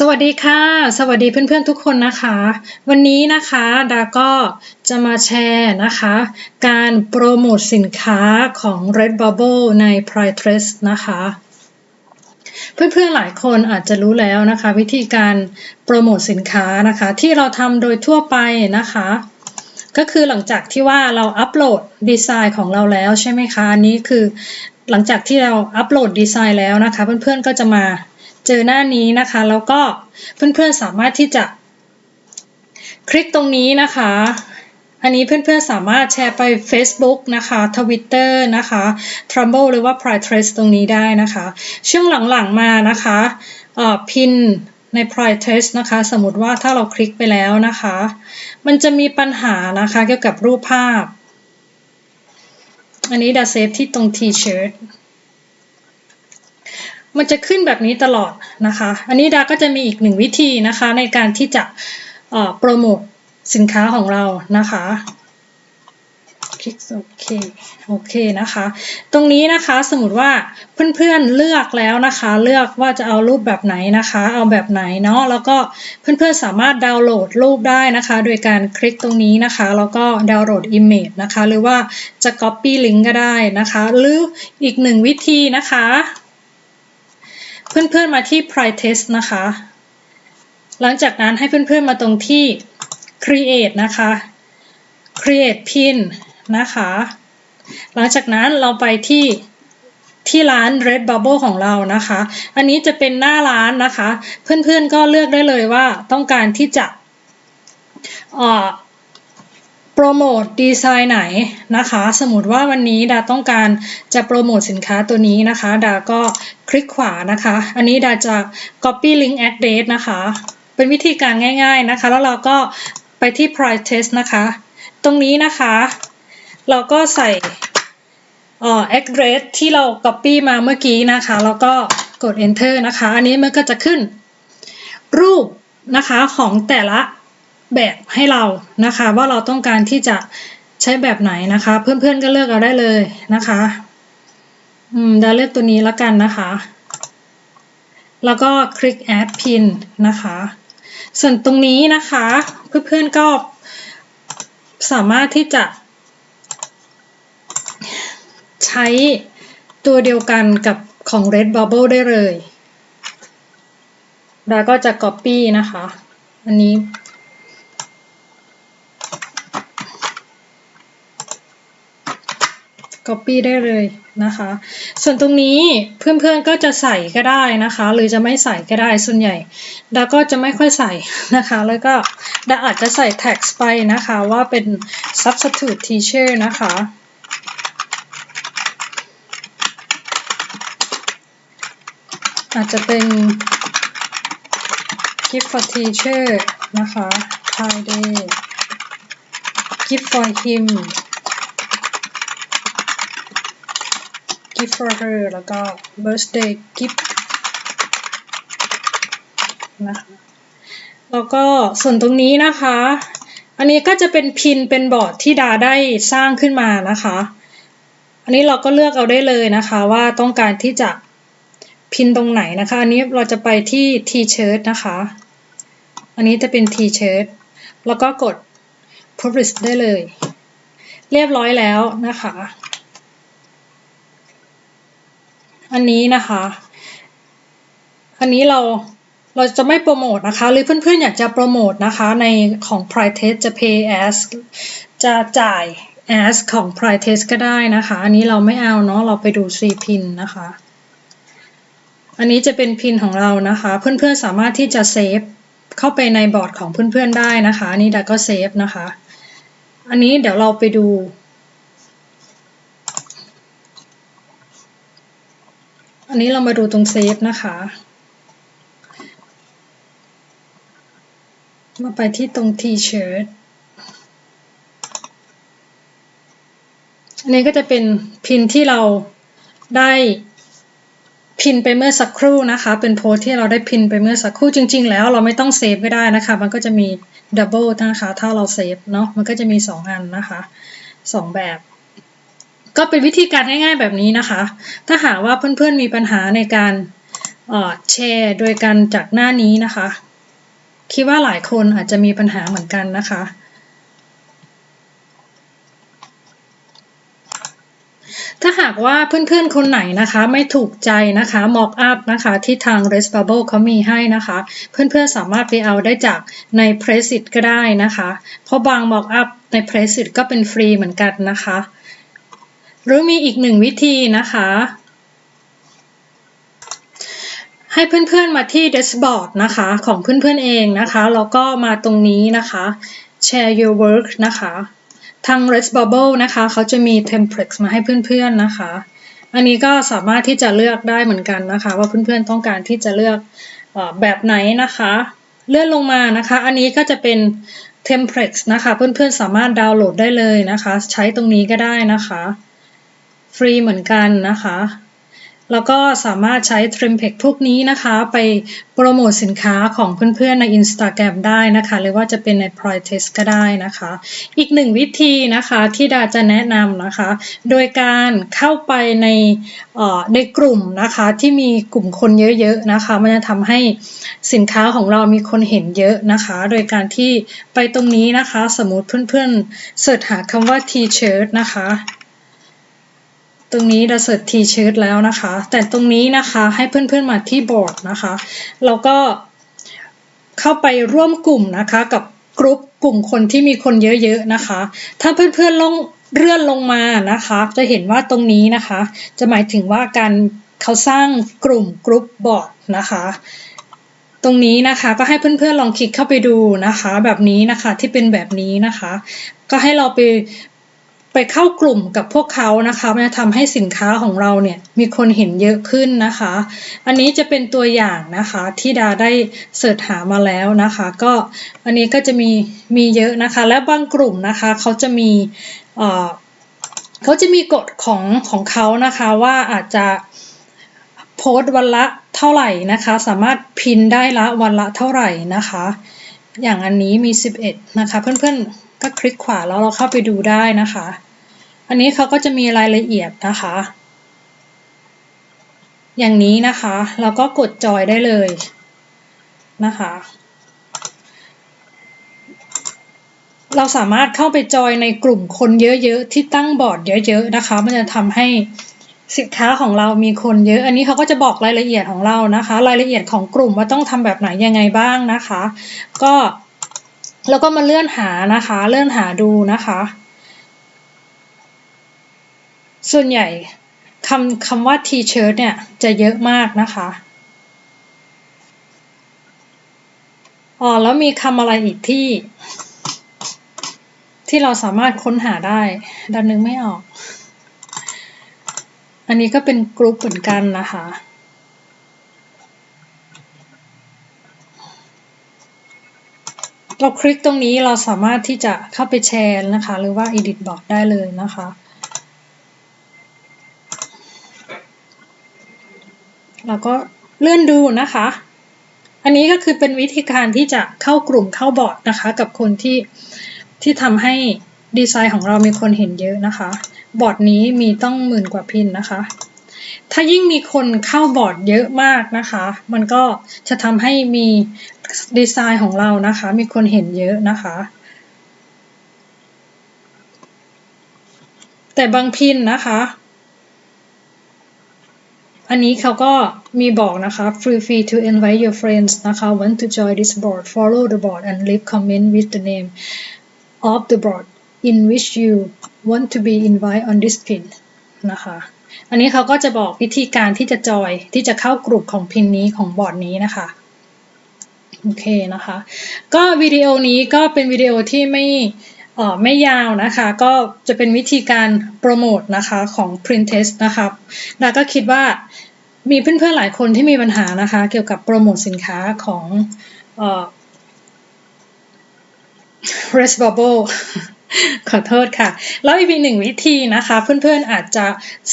สวัสดีค่ะ สวัสดีเพื่อนๆทุกคนนะคะ วันนี้นะคะดาก็จะมาแชร์นะคะ การโปรโมทสินค้าของ Redbubble ใน p r i t r e s นะคะ เพื่อนๆหลายคนอาจจะรู้แล้วนะคะ วิธีการโปรโมทสินค้านะคะ ที่เราทำโดยทั่วไปนะคะ ก็คือหลังจากที่ว่าเราอัปโหลดดีไซน์ของเราแล้วใช่ไหมคะอันนี้คือหลังจากที่เราอัปโหลดดีไซน์แล้วนะคะ เพื่อนๆก็จะมา เจอหน้านี้นะคะ แล้วก็เพื่อนๆสามารถที่จะ คลิกตรงนี้นะคะ อันนี้เพื่อนๆสามารถแชร์ไป Facebook นะคะ Twitter นะคะ Trumble หรือว่า p r i t r e s ตรงนี้ได้นะคะ ช่วงหลังๆมานะคะพินใน Pinterest นะคะ สมมติว่าถ้าเราคลิกไปแล้วนะคะ มันจะมีปัญหานะคะเกี่ยวกับรูปภาพ อันนี้ดาเซฟที่ตรง T-shirt มันจะขึ้นแบบนี้ตลอดนะคะ อันนี้ดาก็จะมีอีกหนึ่งวิธีนะคะในการที่จะโปรโมทสินค้าของเรานะคะคลิกโอเคโอเคนะคะ ตรงนี้นะคะสมมติว่าเพื่อนๆเลือกแล้วนะคะ เลือกว่าจะเอารูปแบบไหนนะคะ เอาแบบไหนเนาะแล้วก็เพื่อนๆสามารถดาวน์โหลดรูปได้นะคะ โดยการคลิกตรงนี้นะคะ แล้วก็ดาวน์โหลด Image นะคะ หรือว่าจะ Copy Link ก็ได้นะคะ หรืออีกหนึ่งวิธีนะคะ เพื่อนๆมาที่ Pri Test นะคะ หลังจากนั้นให้เพื่อนๆมาตรงที่ Create นะคะ Create Pin นะคะ หลังจากนั้นเราไปที่ที่ร้าน Redbubble ของเรานะคะ อันนี้จะเป็นหน้าร้านนะคะ เพื่อนๆก็เลือกได้เลยว่าต้องการที่จะ โปรโมทดีไซน์ไหนนะคะ สมมติว่าวันนี้ดาต้องการจะโปรโมทสินค้าตัวนี้นะคะ ดาก็คลิกขวานะคะ อันนี้ดาจะ copy link address นะคะ เป็นวิธีการง่ายๆนะคะ แล้วเราก็ไปที่ price test นะคะ ตรงนี้นะคะ เราก็ใส่เอ่อ address ที่เรา copy มาเมื่อกี้นะคะ แล้วก็กด enter นะคะ อันนี้มันก็จะขึ้นรูปนะคะของแต่ละ แบบให้เรานะคะ ว่าเราต้องการที่จะใช้แบบไหนนะคะ เพื่อนๆก็เลือกเอาได้เลยนะคะอืมดาเลือกตัวนี้แล้วกันนะคะ แล้วก็คลิก add pin นะคะ ส่วนตรงนี้นะคะ เพื่อนๆก็สามารถที่จะ ใช้ตัวเดียวกันกับของ Redbubble ได้เลยดาก็จะ copy นะคะ อันนี้ Copy ได้เลยนะคะ ส่วนตรงนี้เพื่อนๆก็จะใส่ก็ได้นะคะ หรือจะไม่ใส่ก็ได้ส่วนใหญ่ดาก็จะไม่ค่อยใส่นะคะ แล้วก็ดาอาจจะใส่ text ไปนะคะว่าเป็น substitute teacher นะคะอาจจะเป็น gift for teacher นะคะ Friday gift for him gift for her แล้วก็ birthday gift นะคะแล้วก็ส่วนตรงนี้นะคะ อันนี้ก็จะเป็นพินเป็นบอร์ดที่ดาได้สร้างขึ้นมานะคะ อันนี้เราก็เลือกเอาได้เลยนะคะว่าต้องการที่จะพินตรงไหนนะคะ อันนี้เราจะไปที่ T-shirt นะคะ อันนี้จะเป็น T-shirt แล้วก็กด publish ได้เลย เรียบร้อยแล้วนะคะ อันนี้นะคะ อันนี้เราเราจะไม่โปรโมทนะคะ หรือเพื่อนๆ อยากจะโปรโมทนะคะในของ Price Test จะ pay as จะจ่าย as ของ Price Test ก็ได้นะคะ อันนี้เราไม่เอาเนาะเราไปดู C pin นะคะ อันนี้จะเป็นพินของเรานะคะ เพื่อนๆ สามารถที่จะเซฟเข้าไปในบอร์ดของเพื่อนๆ ได้นะคะ อันนี้ดาก็เซฟนะคะ อันนี้เดี๋ยวเราไปดู นนี้เรามาดูตรงเซฟนะคะ มาไปที่ตรง T-shirt อันนี้ก็จะเป็นพินที่เราได้พินไปเมื่อสักครู่นะคะ เป็นโพสที่เราได้พินไปเมื่อสักครู่จริง ๆ แล้วเราไม่ต้องเซฟก็ได้นะคะ มันก็จะมีดับเบิลนะคะ ถ้าเราเซฟเนาะมันก็จะมี 2 อันนะคะ 2 แบบ ก็เป็นวิธีการง่ายๆแบบนี้นะคะ ถ้าหากว่าเพื่อนๆมีปัญหาในการแชร์โดยการจากหน้านี้นะคะ คิดว่าหลายคนอาจจะมีปัญหาเหมือนกันนะคะ ถ้าหากว่าเพื่อนๆคนไหนนะคะ ไม่ถูกใจนะคะ mock up นะคะ ที่ทาง Redbubble เขามีให้นะคะ เพื่อนๆสามารถไปเอาได้จากใน p r e s i t ก็ได้นะคะ เพราะบาง mock up ใน p r e s i t ก็เป็นฟรีเหมือนกันนะคะ หรือมีอีกหนึ่งวิธีนะคะ ให้เพื่อนๆมาที่ dashboard นะคะ ของเพื่อนๆเองนะคะ แล้วก็มาตรงนี้นะคะ share your work นะคะ ทาง Redbubble นะคะ เขาจะมี templates มาให้เพื่อนๆนะคะ อันนี้ก็สามารถที่จะเลือกได้เหมือนกันนะคะ ว่าเพื่อนๆต้องการที่จะเลือกแบบไหนนะคะ เลื่อนลงมานะคะ อันนี้ก็จะเป็น templates นะคะ เพื่อนๆสามารถดาวน์โหลดได้เลยนะคะ ใช้ตรงนี้ก็ได้นะคะ ฟรีเหมือนกันนะคะ แล้วก็สามารถใช้ t r i m p e x พวกนี้นะคะ ไปโปรโมทสินค้าของเพื่อนๆใน Instagram ได้นะคะ หรือว่าจะเป็นใน p r i t e s t ก็ได้นะคะ อีกหนึ่งวิธีนะคะที่ดาจะแนะนำนะคะ โดยการเข้าไปในในกลุ่มนะคะที่มีกลุ่มคนเยอะๆนะคะ มันจะทำให้สินค้าของเรามีคนเห็นเยอะนะคะ โดยการที่ไปตรงนี้นะคะ สมมติเพื่อนๆเสิร์ชหาคำว่า T-shirt นะคะ ตรงนี้เราเสิร์ช T-shirt แล้วนะคะ แต่ตรงนี้นะคะให้เพื่อนๆมาที่บอร์ดนะคะ แล้วก็เข้าไปร่วมกลุ่มนะคะกับกลุ่มกลุ่มคนที่มีคนเยอะๆนะคะ ถ้าเพื่อนๆลงเลื่อนลงมานะคะ จะเห็นว่าตรงนี้นะคะ จะหมายถึงว่าการเขาสร้างกลุ่มกรุ๊ปบอร์ดนะคะ ตรงนี้นะคะก็ให้เพื่อนๆลองคลิกเข้าไปดูนะคะ แบบนี้นะคะที่เป็นแบบนี้นะคะ ก็ให้เราไป ไปเข้ากลุ่มกับพวกเขานะคะมันจะทำให้สินค้าของเราเนี่ยมีคนเห็นเยอะขึ้นนะคะ อันนี้จะเป็นตัวอย่างนะคะที่ดาได้เสิร์ชหามาแล้วนะคะ ก็อันนี้ก็จะมีมีเยอะนะคะ และบางกลุ่มนะคะเขาจะมีเอ่อเขาจะมีกฎของของเขานะคะว่าอาจจะโพสต์วันละเท่าไหร่นะคะ สามารถพินได้ละวันละเท่าไหร่นะคะ อย่างอันนี้มี 11 นะคะ เพื่อนๆก็คลิกขวาแล้วเราเข้าไปดูได้นะคะ อันนี้เขาก็จะมีรายละเอียดนะคะ อย่างนี้นะคะ เราก็กดจอยได้เลยนะคะ เราสามารถเข้าไปจอยในกลุ่มคนเยอะๆ ที่ตั้งบอร์ดเยอะๆนะคะ มันจะทำให้สินค้าของเรามีคนเยอะ อันนี้เขาก็จะบอกรายละเอียดของเรานะคะ รายละเอียดของกลุ่มว่าต้องทำแบบไหนยังไงบ้างนะคะ ก็แล้วก็มาเลื่อนหานะคะ เลื่อนหาดูนะคะ ส่วนใหญ่คำคำว่า T-shirt เนี่ยจะเยอะมากนะคะอ๋อแล้วมีคำอะไรอีกที่ ที่เราสามารถค้นหาได้ ดันนึงไม่ออก อันนี้ก็เป็นกรุ๊ปเหมือนกันนะคะเราคลิกตรงนี้เราสามารถที่จะเข้าไปแชร์นะคะ หรือว่า edit board ได้เลยนะคะ เราก็เลื่อนดูนะคะ อันนี้ก็คือเป็นวิธีการที่จะเข้ากลุ่มเข้าบอร์ดนะคะ กับคนที่ที่ทำให้ดีไซน์ของเรามีคนเห็นเยอะนะคะ บอร์ดนี้มีต้องหมื่นกว่าพินนะคะ ถ้ายิ่งมีคนเข้าบอร์ดเยอะมากนะคะ มันก็จะทำให้มีดีไซน์ของเรานะคะ มีคนเห็นเยอะนะคะ แต่บางพินนะคะ อันนี้เขาก็มีบอกนะคะ feel free to invite your friends นะคะ want to join this board follow the board and leave comment with the name of the board in which you want to be invited on this pin นะคะอันนี้เขาก็จะบอกวิธีการที่จะจอยที่จะเข้ากลุ่มของพินนี้ของบอร์ดนี้นะคะโอเคนะคะ ก็วิดีโอนี้ก็เป็นวิดีโอที่ไม่ไม่ยาวนะคะ ก็จะเป็นวิธีการโปรโมทนะคะของ Printest นะคะดาก็คิดว่า มีเพื่อนๆหลายคนที่มีปัญหานะคะ เกี่ยวกับโปรโมทสินค้าของเอ่อ Redbubble ขอโทษค่ะ แล้วอีกหนึ่งวิธีนะคะ เพื่อนๆอาจจะ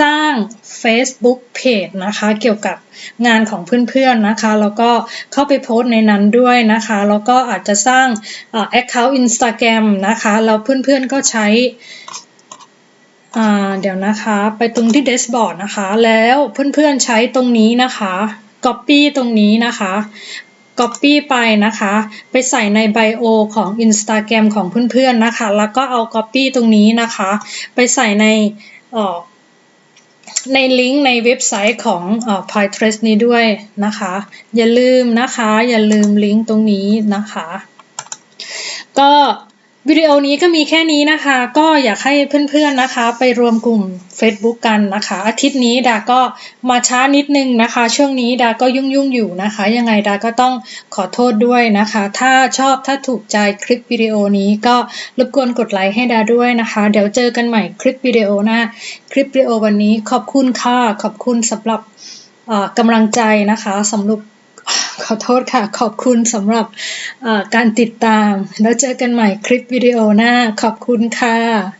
สร้าง Facebook Page นะคะ เกี่ยวกับงานของเพื่อนๆนะคะ แล้วก็เข้าไปโพสในนั้นด้วยนะคะ แล้วก็อาจจะสร้างเอ่อ Account Instagram นะคะ แล้วเพื่อนๆก็ใช้ อ่าเดี๋ยวนะคะ ไปตรงที่ Dashboard นะคะ แล้วเพื่อนๆใช้ตรงนี้นะคะ Copy ตรงนี้นะคะ Copy ไปนะคะ ไปใส่ในไบโอของ Instagram ของเพื่อนๆนะคะ แล้วก็เอา Copy ตรงนี้นะคะ ไปใส่ในออในลิงก์ในเว็บไซต์ของเอ่อ Pinterest นี้ด้วยนะคะ อย่าลืมนะคะ อย่าลืมลิงก์ตรงนี้นะคะ ก็ วิดีโอนี้ก็มีแค่นี้นะคะ ก็อยากให้เพื่อนๆนะคะ ไปรวมกลุ่ม Facebook กันนะคะ อาทิตย์นี้ดาก็มาช้านิดนึงนะคะ ช่วงนี้ดาก็ยุ่งๆอยู่นะคะ ยังไงดาก็ต้องขอโทษด้วยนะคะ ถ้าชอบถ้าถูกใจคลิปวิดีโอนี้ก็รบกวนกดไลค์ให้ดาด้วยนะคะ เดี๋ยวเจอกันใหม่คลิปวิดีโอหน้าคลิปวิดีโอวันนี้ขอบคุณค่ะขอบคุณสำหรับกำลังใจนะคะสำหรับ ขอโทษค่ะ ขอบคุณสำหรับการติดตาม แล้วเจอกันใหม่คลิปวิดีโอหน้า ขอบคุณค่ะ